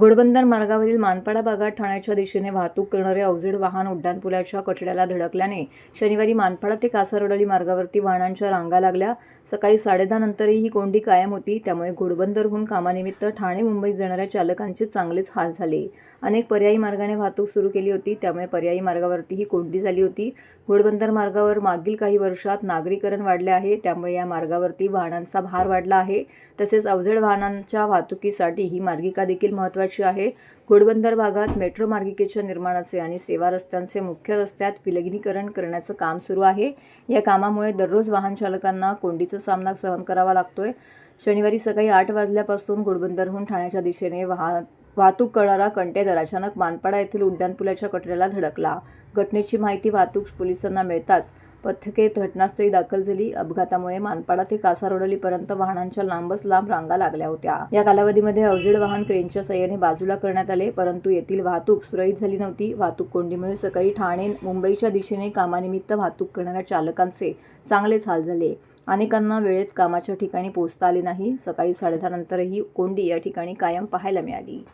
घोडबंदर मार्गावरील मानपाडा भागात ठाण्याच्या दिशेने वाहतूक करणारे अवजड वाहन उड्डाणपुलाच्या कठड्याला धडकल्याने शनिवारी मानपाडा ते कासारडोली मार्गावरती वाहनांच्या रांगा लागल्या. सकाळी साडेदहा नंतरही ही कोंडी कायम होती. त्यामुळे घोडबंदरहून कामानिमित्त ठाणे मुंबईत जाणाऱ्या चालकांचे चांगलेच हाल झाले. अनेक पर्यायी मार्गाने वाहतूक सुरू केली होती. त्यामुळे पर्यायी मार्गावरती ही कोंडी झाली होती. घोडबंदर मार्गावर मागील काही वर्षात नागरीकरण वाढले आहे. त्यामुळे या मार्गावरती वाहनांचा भार वाढला आहे. तसेच अवजड वाहनांच्या वाहतुकीसाठी ही मार्गिका देखील महत्त्वाची आहे. घोडबंदर भागात मेट्रो मार्गिकेच्या निर्माणाचे आणि सेवा रस्त्यांचे मुख्य रस्त्यात विलगीकरण करण्याचं काम सुरू आहे. या कामामुळे दररोज वाहन चालकांना कोंडीचा सामना सहन करावा लागतोय. शनिवारी सकाळी आठ वाजल्यापासून घोडबंदरहून ठाण्याच्या दिशेने वाह वाहतूक करणारा कंटेनर अचानक मानपाडा येथील उड्डाणपुलाच्या कटऱ्याला धडकला. घटनेची माहिती वाहतूक पोलिसांना मिळताच पथके घटनास्थळी दाखल झाली. अपघातामुळे मानपाडा ते कासारवडलीपर्यंत वाहनांच्या लांबच लांब रांगा लागल्या होत्या. या कालावधीमध्ये अवजड वाहन क्रेनच्या सहाय्याने बाजूला करण्यात आले परंतु येथील वाहतूक सुरळीत झाली नव्हती. वाहतूक कोंडीमुळे सकाळी ठाणे मुंबईच्या दिशेने कामानिमित्त वाहतूक करणाऱ्या चालकांचे चांगलेच हाल झाले. अनेकांना वेळेत कामाच्या ठिकाणी पोहोचता आले नाही. सकाळी साडेदहा नंतरही कोंडी या ठिकाणी कायम पाहायला मिळाली.